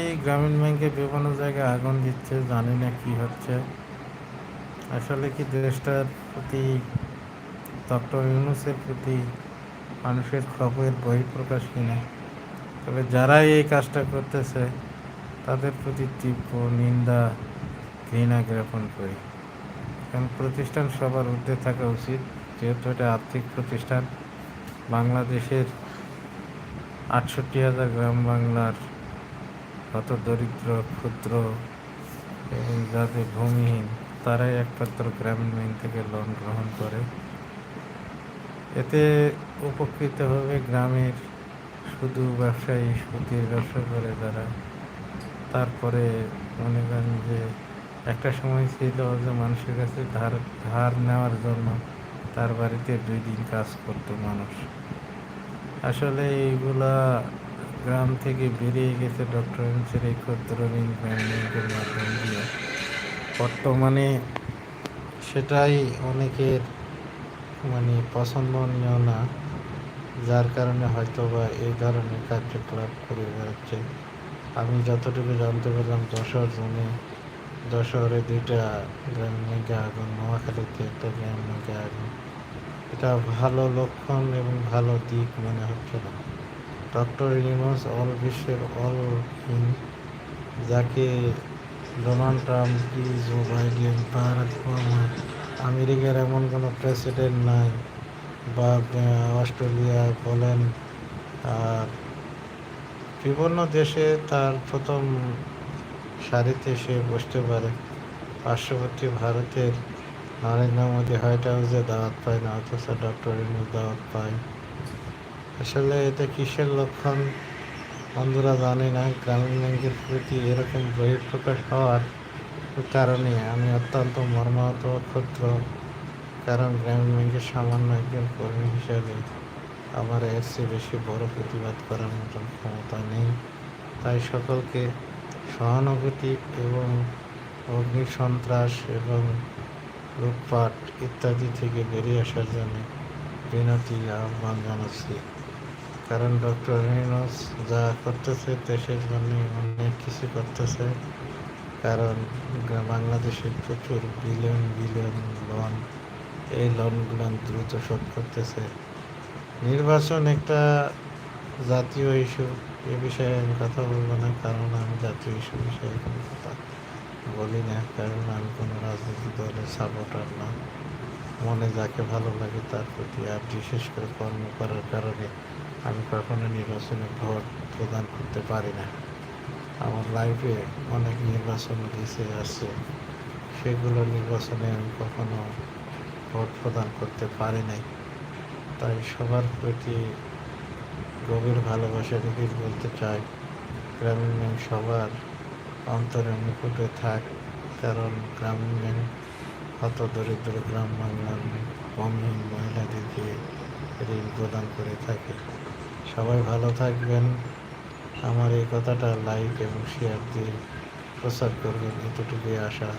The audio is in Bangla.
এই গ্রামীণ ব্যাংকে বিভিন্ন জায়গায় আগুন দিচ্ছে, জানি না কি হচ্ছে। আসলে কি দেশটার প্রতি, ডক্টর ইউনুসের প্রতি মানুষের খবরের বহিঃপ্রকাশ কিনা তবে যারাই এই কাজটা করতেছে, তাদের প্রতি তীব্র নিন্দা, ঘৃণা জ্ঞাপন করি। কারণ প্রতিষ্ঠান সবার ঊর্ধ্বে থাকা উচিত। যেহেতু এটা আর্থিক প্রতিষ্ঠান, বাংলাদেশের আটষট্টি হাজার গ্রাম বাংলার কত দরিদ্র, ক্ষুদ্র এবং যাদের ভূমিহীন, তারাই একমাত্র গ্রামীণ ব্যাংক থেকে লোন গ্রহণ করে। এতে উপকৃত হবে গ্রামের শুধু ব্যবসায়ী, সুতির ব্যবসা করে যারা। তারপরে মনে করেন যে একটা সময় ছিল যে মানুষের কাছে ধার ধার নেওয়ার জন্য তার বাড়িতে দুই দিন কাজ করতো মানুষ। আসলে এইগুলা গ্রাম থেকে বেরিয়ে গেছে ডক্টর ইউনুসের এই ক্ষুদ্র ঋণ ব্যাংকের মাধ্যম দিয়ে। বর্তমানে সেটাই অনেকের মানে পছন্দনীয় না, যার কারণে হয়তো বা এই ধরনের কার্যকলাপ করে বেড়াচ্ছে। আমি যতটুকু জানতে পারলাম যশোর জমি যশোরে দুইটা গ্রামীণ ব্যাংকে আগুন, নোয়াখালীতে একটা গ্রামীণ ব্যাংকে আগুন। এটা ভালো লক্ষণ এবং ভালো দিক মনে হচ্ছে না। ডক্টর ইউনুস অল বিশ্বের অল যাকে ডোনাল্ড ট্রাম্প কি জো বাইডেন, বারাক ওবামা, আমেরিকার এমন কোনো প্রেসিডেন্ট নাই, বা অস্ট্রেলিয়া বলেন, আর বিভিন্ন দেশে তার প্রথম সারিতে সে বসতে পারে। পার্শ্ববর্তী ভারতের নরেন্দ্র মোদী হোয়াইট হাউসে দাওয়াত পায় না, অথচ ডক্টর ইউনুস দাওয়াত পায়। আসলে এটা কিসের লক্ষণ? বন্ধুরা জানি না, গ্রামীণ ব্যাংকের প্রতি এরকম বহিঃপ্রকাশ হওয়ার কারণে আমি অত্যন্ত মর্মাহত ক্ষুদ্র, কারণ গ্রামীণ ব্যাংকের সামান্য একজন কর্মী হিসাবে আমার এর চেয়ে বেশি বড় প্রতিবাদ করার মতন ক্ষমতা নেই। তাই সকলকে সহানুভূতি এবং অগ্নি সন্ত্রাস এবং লুটপাট ইত্যাদি থেকে বেরিয়ে আসার জন্য বিনতি আহ্বান জানাচ্ছি। কারণ ডক্টর ইউনুস যা করতেছে দেশের জন্য অনেক কিছু করতেছে, কারণ বাংলাদেশের প্রচুর বিলিয়ন বিলিয়ন লোন এই লোনগুলো দ্রুত শোধ করতেছে। নির্বাচন একটা জাতীয় ইস্যু এ বিষয়ে আমি কথা বলব না, কারণ আমি জাতীয় ইস্যু বিষয়ে কোনো কথা বলি না, কারণ আমি কোনো রাজনৈতিক দলের সাপোর্টার না। মনে যাকে ভালো লাগে তার প্রতি আর বিশেষ করে কর্ম করার কারণে আমি কখনো নির্বাচনে ভোট প্রদান করতে পারি না। আমার লাইফে অনেক নির্বাচন গেছে আসছে সেগুলো নির্বাচনে আমি কখনো ভোট প্রদান করতে পারি নাই। তাই সবার প্রতি গভীর ভালোবাসা রেখে বলতে চাই, গ্রামীণ ব্যাংক সবার অন্তরে মুকুটে থাক, কারণ গ্রামীণ ব্যাংক হত দরিদ্র গ্রাম বাংলার মহিলাদেরকে ঋণ প্রদান করে থাকে। সবাই ভালো থাকবেন। আমার এই কথাটা লাইক এবং শেয়ার দিয়ে প্রচার করবেন। এতটুকুই আশা।